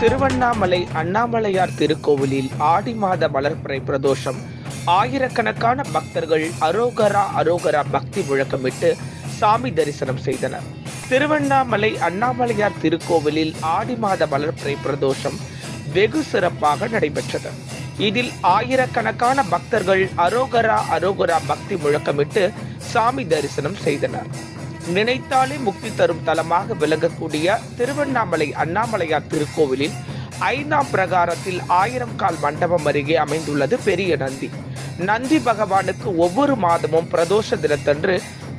திருவண்ணாமலை அண்ணாமலையார் திருக்கோவிலில் ஆடி மாத மலர்பிறை பிரதோஷம். ஆயிரக்கணக்கான பக்தர்கள் அரோகரா அரோகரா பக்தி முழக்கமிட்டு சாமி தரிசனம் செய்தனர். திருவண்ணாமலை அண்ணாமலையார் திருக்கோவிலில் ஆடி மாத மலர்பிறை பிரதோஷம் வெகு சிறப்பாக நடைபெற்றது. இதில் ஆயிரக்கணக்கான பக்தர்கள் அரோகரா அரோகரா பக்தி முழக்கமிட்டு சாமி தரிசனம் செய்தனர். நினைத்தாலே முக்தி தரும் தலமாக விளங்கக்கூடிய திருவண்ணாமலை அண்ணாமலையார் திருக்கோவிலில் ஐந்தாம் பிரகாரத்தில் ஆயிரம் கால் மண்டபம் அருகே அமைந்துள்ளது பெரிய நந்தி. நந்தி பகவானுக்கு ஒவ்வொரு மாதமும் பிரதோஷ தினத்தன்று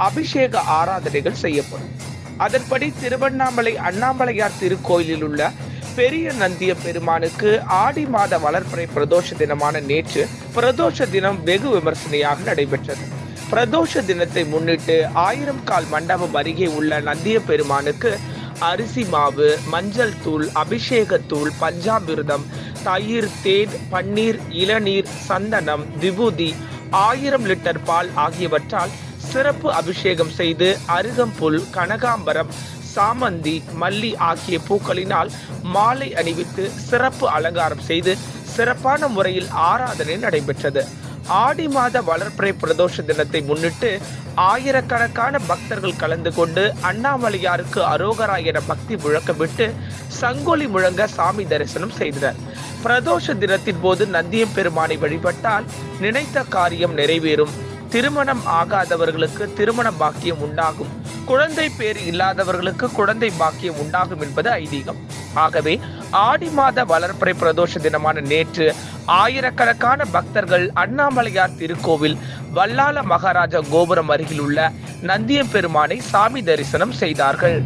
அபிஷேக ஆராதனைகள் செய்யப்படும். அதன்படி திருவண்ணாமலை அண்ணாமலையார் திருக்கோயிலில் உள்ள பெரிய நந்திய பெருமானுக்கு ஆடி மாத வளர்ப்பறை பிரதோஷ தினமான நேற்று பிரதோஷ தினம் வெகு விமர்சனையாக நடைபெற்றது. பிரதோஷ தினத்தை முன்னிட்டு ஆயிரம் கால் மண்டபம் அருகே உள்ள நந்திய பெருமானுக்கு அரிசி மாவு மஞ்சள் தூள் அபிஷேகத்தூள் பஞ்சாமிர்தம் தயிர் தேன் பன்னீர் இளநீர் சந்தனம் விபூதி ஆயிரம் லிட்டர் பால் ஆகியவற்றால் சிறப்பு அபிஷேகம் செய்து அருகம்புல் கனகாம்பரம் சாமந்தி மல்லி ஆகிய பூக்களினால் மாலை அணிவித்து சிறப்பு அலங்காரம் செய்து சிறப்பான முறையில் ஆராதனை நடைபெற்றது. ஆடி மாத வளர்ப்பறை பிரதோஷ தினத்தை முன்னிட்டு ஆயிரக்கணக்கான பக்தர்கள் கலந்து கொண்டு அண்ணாமலையாருக்கு அரோகரா என பக்தி முழக்கமிட்டு சங்கொலி முழங்க சாமி தரிசனம் செய்தனர். பிரதோஷ தினத்தின் போது நந்தியம் பெருமானை வழிபட்டால் நினைத்த காரியம் நிறைவேறும். திருமணம் ஆகாதவர்களுக்கு திருமண பாக்கியம் உண்டாகும். குழந்தை பேர் இல்லாதவர்களுக்கு குழந்தை பாக்கியம் உண்டாகும் என்பது ஐதீகம். ஆகவே ஆடி மாத வளர்ப்பறை பிரதோஷ தினமான நேற்று ஆயிரக்கணக்கான பக்தர்கள் அண்ணாமலையார் திருக்கோவில் வல்லால மகாராஜா கோபுரம் அருகில் உள்ள நந்தியம் பெருமானை சாமி தரிசனம் செய்தார்கள்.